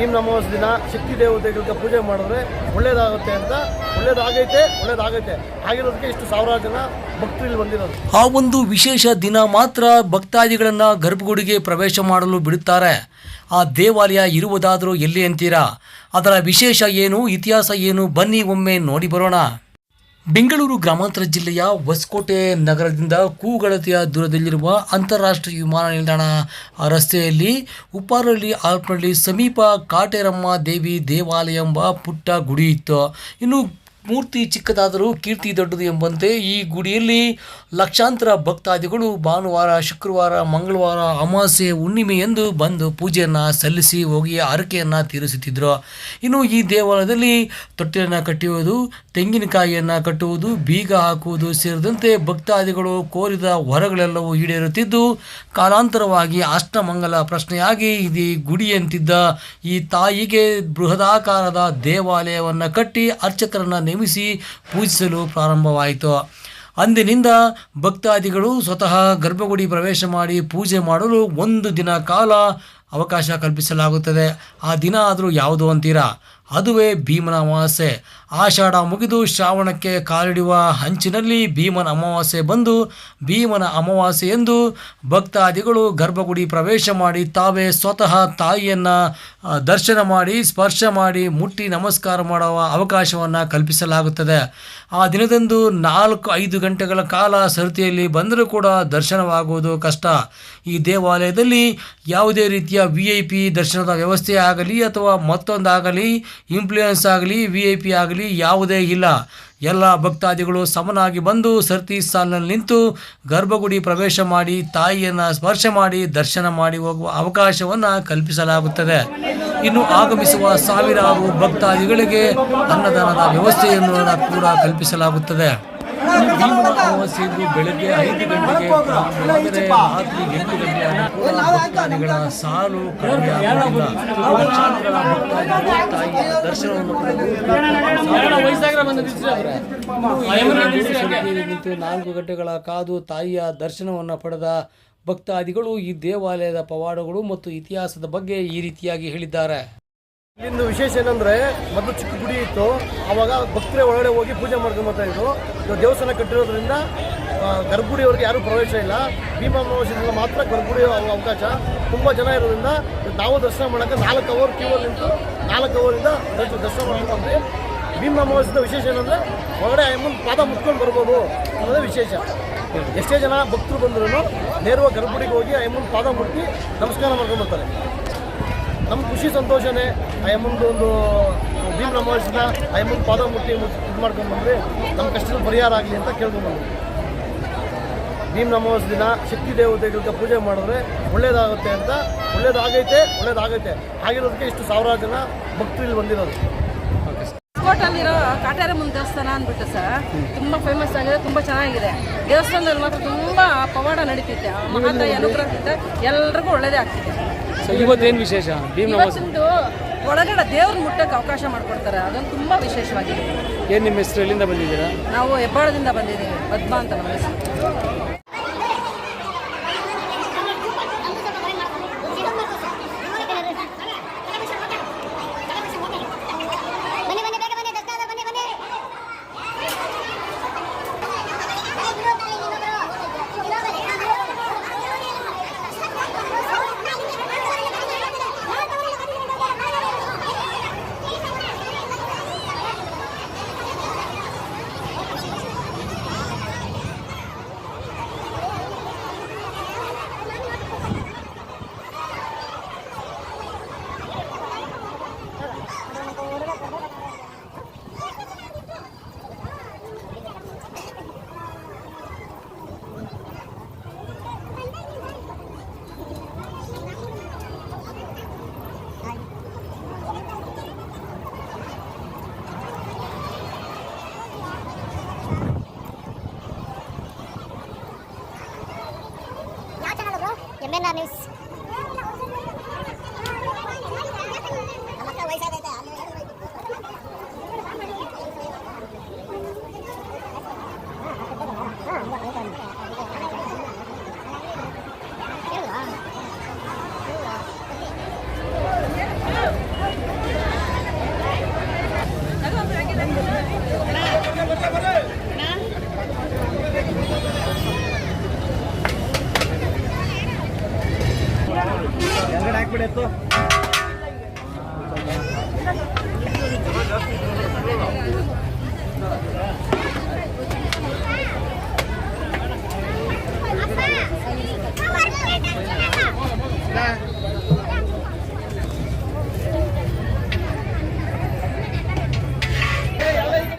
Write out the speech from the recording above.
ಭೀಮ್ ನಮಾಸ್ ದಿನ, ಶಕ್ತಿ ದೇವತೆಗಳಿಗೆ ಪೂಜೆ ಮಾಡಿದ್ರೆ ಒಳ್ಳೇದಾಗುತ್ತೆ ಅಂತ. ಒಳ್ಳೇದಾಗೈತೆ ಒಳ್ಳೇದಾಗೈತೆ. ಆಗಿರೋದಕ್ಕೆ ಇಷ್ಟು ಸಾವಿರಾರು ಜನ ಭಕ್ತರು ಇಲ್ಲಿ ಬಂದಿರೋದು ಆ ಒಂದು ವಿಶೇಷ ದಿನ ಮಾತ್ರ ಭಕ್ತಾದಿಗಳನ್ನು ಗರ್ಭಗುಡಿಗೆ ಪ್ರವೇಶ ಮಾಡಲು ಬಿಡುತ್ತಾರೆ. ಆ ದೇವಾಲಯ ಇರುವುದಾದರೂ ಎಲ್ಲಿ ಅಂತೀರಾ? ಅದರ ವಿಶೇಷ ಏನು, ಇತಿಹಾಸ ಏನು? ಬನ್ನಿ ಒಮ್ಮೆ ನೋಡಿ ಬರೋಣ. ಬೆಂಗಳೂರು ಗ್ರಾಮಾಂತರ ಜಿಲ್ಲೆಯ ಹೊಸಕೋಟೆ ನಗರದಿಂದ ಕೂಗಳತೆಯ ದೂರದಲ್ಲಿರುವ ಅಂತಾರಾಷ್ಟ್ರೀಯ ವಿಮಾನ ನಿಲ್ದಾಣ ರಸ್ತೆಯಲ್ಲಿ ಉಪ್ಪಾರಳ್ಳಿ ಆಲ್ಪನಹಳ್ಳಿ ಸಮೀಪ ಕಾಟೇರಮ್ಮ ದೇವಿ ದೇವಾಲಯ ಎಂಬ ಪುಟ್ಟ ಗುಡಿ ಇತ್ತು. ಇನ್ನು ಮೂರ್ತಿ ಚಿಕ್ಕದಾದರೂ ಕೀರ್ತಿ ದೊಡ್ಡದು ಎಂಬಂತೆ ಈ ಗುಡಿಯಲ್ಲಿ ಲಕ್ಷಾಂತರ ಭಕ್ತಾದಿಗಳು ಭಾನುವಾರ, ಶುಕ್ರವಾರ, ಮಂಗಳವಾರ ಅಮಾವಾಸ್ಯೆ ಹುಣ್ಣಿಮೆ ಎಂದು ಬಂದು ಪೂಜೆಯನ್ನು ಸಲ್ಲಿಸಿ ಹೋಗಿ ಹರಕೆಯನ್ನು ತೀರಿಸುತ್ತಿದ್ದರು ಇನ್ನು ಈ ದೇವಾಲಯದಲ್ಲಿ ತೊಟ್ಟಿಲನ್ನು ಕಟ್ಟುವುದು ತೆಂಗಿನಕಾಯಿಯನ್ನು ಕಟ್ಟುವುದು, ಬೀಗ ಹಾಕುವುದು ಸೇರಿದಂತೆ ಭಕ್ತಾದಿಗಳು ಕೋರಿದ ಹೊರಗಳೆಲ್ಲವೂ ಈಡೇರುತ್ತಿದ್ದು, ಕಾಲಾಂತರವಾಗಿ ಅಷ್ಟಮಂಗಲ ಪ್ರಶ್ನೆಯಾಗಿ ಇದು ಗುಡಿಯಂತಿದ್ದ ಈ ತಾಯಿಗೆ ಬೃಹದಾಕಾರದ ದೇವಾಲಯವನ್ನು ಕಟ್ಟಿ ಅರ್ಚಕರನ್ನು ನೇಮಿಸಿ ಪೂಜಿಸಲು ಪ್ರಾರಂಭವಾಯಿತು. ಅಂದಿನಿಂದ ಭಕ್ತಾದಿಗಳು ಸ್ವತಃ ಗರ್ಭಗುಡಿ ಪ್ರವೇಶ ಮಾಡಿ ಪೂಜೆ ಮಾಡಲು ಒಂದು ದಿನ ಕಾಲ ಅವಕಾಶ ಕಲ್ಪಿಸಲಾಗುತ್ತದೆ. ಆ ದಿನ ಆದರೂ ಯಾವುದು ಅಂತೀರಾ? ಅದುವೇ ಭೀಮನ ಅಮಾವಾಸ್ಯೆ. ಆಷಾಢ ಮುಗಿದು ಶ್ರಾವಣಕ್ಕೆ ಕಾಲಿಡುವ ಹಂಚಿನಲ್ಲಿ ಭೀಮನ ಅಮಾವಾಸ್ಯೆ ಬಂದು ಭೀಮನ ಅಮಾವಾಸ್ಯೆ ಎಂದು ಭಕ್ತಾದಿಗಳು ಗರ್ಭಗುಡಿ ಪ್ರವೇಶ ಮಾಡಿ ತಾವೇ ಸ್ವತಃ ತಾಯಿಯನ್ನು ದರ್ಶನ ಮಾಡಿ, ಸ್ಪರ್ಶ ಮಾಡಿ, ಮುಟ್ಟಿ ನಮಸ್ಕಾರ ಮಾಡುವ ಅವಕಾಶವನ್ನು ಕಲ್ಪಿಸಲಾಗುತ್ತದೆ. ಆ ದಿನದಂದು ನಾಲ್ಕು ಐದು ಗಂಟೆಗಳ ಕಾಲ ಸರತಿಯಲ್ಲಿ ಬಂದರೂ ಕೂಡ ದರ್ಶನವಾಗುವುದು ಕಷ್ಟ. ಈ ದೇವಾಲಯದಲ್ಲಿ ಯಾವುದೇ ರೀತಿಯ ವಿ ಐ ಪಿ ದರ್ಶನದ ವ್ಯವಸ್ಥೆ ಆಗಲಿ ಅಥವಾ ಮತ್ತೊಂದಾಗಲಿ ಇನ್ಫ್ಲೂಯೆನ್ಸ್ ಆಗಲಿ ವಿ ಐ ಪಿ ಆಗಲಿ ಯಾವುದೇ ಇಲ್ಲ. ಎಲ್ಲ ಭಕ್ತಾದಿಗಳು ಸಮನಾಗಿ ಬಂದು ಸರ್ತಿ ಸಾಲಿನಲ್ಲಿ ನಿಂತು ಗರ್ಭಗುಡಿ ಪ್ರವೇಶ ಮಾಡಿ, ತಾಯಿಯನ್ನು ಸ್ಪರ್ಶ ಮಾಡಿ, ದರ್ಶನ ಮಾಡಿ ಹೋಗುವ ಅವಕಾಶವನ್ನು ಕಲ್ಪಿಸಲಾಗುತ್ತದೆ. ಇನ್ನು ಆಗಮಿಸುವ ಸಾವಿರಾರು ಭಕ್ತಾದಿಗಳಿಗೆ ಅನ್ನದಾನದ ವ್ಯವಸ್ಥೆಯನ್ನು ಕೂಡ ಕಲ್ಪಿಸಲಾಗುತ್ತದೆ. ಅಮಾವಾಸ್ಯೆಯಂದು ಬೆಳಗ್ಗೆ ಐದು ಗಂಟೆಗೆ ರಾತ್ರಿ ಎಂಟು ಗಂಟೆಗಳ ಸಾಲು ಕಡಿಮೆ ಪಡೆದು ನಿಂತು ನಾಲ್ಕು ಗಂಟೆಗಳ ಕಾದು ತಾಯಿಯ ದರ್ಶನವನ್ನು ಪಡೆದ ಭಕ್ತಾದಿಗಳು ಈ ದೇವಾಲಯದ ಪವಾಡಗಳು ಮತ್ತು ಇತಿಹಾಸದ ಬಗ್ಗೆ ಈ ರೀತಿಯಾಗಿ ಹೇಳಿದ್ದಾರೆ. ಇಲ್ಲಿಂದು ವಿಶೇಷ ಏನಂದ್ರೆ, ಮೊದಲು ಚಿಕ್ಕ ಗುಡಿ ಇತ್ತು ಅವಾಗ ಭಕ್ತರೇ ಒಳಗಡೆ ಹೋಗಿ ಪೂಜೆ ಮಾಡ್ಕೊಂಡು ಬರ್ತಾ ಇದ್ರು. ಇವಾಗ ದೇವಸ್ಥಾನ ಕಟ್ಟಿರೋದ್ರಿಂದ ಗರ್ಭಗುಡಿಯವ್ರಿಗೆ ಯಾರೂ ಪ್ರವೇಶ ಇಲ್ಲ. ಭೀಮಾಮಾವಾಸ್ಯದಿಂದ ಮಾತ್ರ ಗರ್ಭಗುಡಿ ಅವಕಾಶ ತುಂಬ ಜನ ಇರೋದ್ರಿಂದ ನಾವು ದರ್ಶನ ಮಾಡೋಕ್ಕೆ ನಾಲ್ಕು ಅವರ್ ಕ್ಯೂ ಅಲ್ಲಿ ನಿಂತು, ನಾಲ್ಕು ಅವರಿಂದ ದರ್ಶನ ದರ್ಶನ ಮಾಡ್ಕೊಂಡು ಬಂದ್ವಿ. ಭೀಮ ವಿಶೇಷ ಏನಂದ್ರೆ, ಒಳಗಡೆ ಮುಂದೆ ಪಾದ ಮುಟ್ಕೊಂಡು ಬರ್ಬೋದು ಅನ್ನೋದೇ ವಿಶೇಷ. ಎಷ್ಟೇ ಜನ ಭಕ್ತರು ಬಂದ್ರು ನೇರವಾಗಿ ಗರ್ಭಗುಡಿಗೆ ಹೋಗಿ ಅಮ್ಮನ ಪಾದ ಮುಟ್ಟಿ ನಮಸ್ಕಾರ ಮಾಡ್ಕೊಂಡು ಬರ್ತಾರೆ. ನಮ್ಮ ಖುಷಿ ಸಂತೋಷನೇ. ಆ ಅಮ್ಮಂದು ಒಂದು ಭೀಮ್ ಅಮಾವಾಸ್ಯನ ಆ ಅಮ್ಮನ ಪಾದ ಮುಟ್ಟಿ ಇದು ಮಾಡ್ಕೊಂಡು ಬಂದರೆ ನಮ್ಮ ಕಷ್ಟದ ಪರಿಹಾರ ಆಗಲಿ ಅಂತ ಕೇಳ್ಕೊಂಡು ಭೀಮ್ ನಮೋಸ್ ದಿನ ಶಕ್ತಿ ದೇವತೆಗಳಿಗೆ ಪೂಜೆ ಮಾಡಿದ್ರೆ ಒಳ್ಳೇದಾಗುತ್ತೆ ಅಂತ ಒಳ್ಳೇದಾಗೈತೆ ಒಳ್ಳೇದಾಗೈತೆ. ಆಗಿರೋದಕ್ಕೆ ಇಷ್ಟು ಸಾವಿರಾರು ಜನ ಭಕ್ತರು ಇಲ್ಲಿ ಬಂದಿರೋದು. ಕೋಟಲ್ಲಿರೋ ಕಾಟಾರಮ್ಮನ ದೇವಸ್ಥಾನ ಅಂದ್ಬಿಟ್ಟು ಸರ್, ತುಂಬ ಫೇಮಸ್ ಆಗಿದೆ, ತುಂಬ ಚೆನ್ನಾಗಿದೆ. ದೇವಸ್ಥಾನದಲ್ಲಿ ಮಾತ್ರ ತುಂಬ ಪವಾಡ ನಡೀತಿದೆ ಮಹಾತಾಯಿ ಅನುಗ್ರಹದಿಂದ ಎಲ್ರಿಗೂ ಒಳ್ಳೇದೇ ಆಗ್ತಿದೆ ಇವತ್ತೇನು ವಿಶೇಷ? ಭೀಮ್ ಇವತ್ತೊಂದು ಒಳಗಡೆ ದೇವ್ರ ಮುಟ್ಟಕ್ಕೆ ಅವಕಾಶ ಮಾಡಿಕೊಡ್ತಾರೆ. ಅದೊಂದು ತುಂಬಾ ವಿಶೇಷವಾಗಿದೆ. ಏನು ನಿಮ್ಮ ಹೆಸರು ಎಲ್ಲಿಂದ ಬಂದಿದ್ದೀರಾ? ನಾವು ಹೆಬ್ಬಾಳದಿಂದ ಬಂದಿದ್ದೀವಿ. ಪದ್ಮ ಅಂತ ನಮ್ಮ ಹೆಸರು. Mein Name ist ito.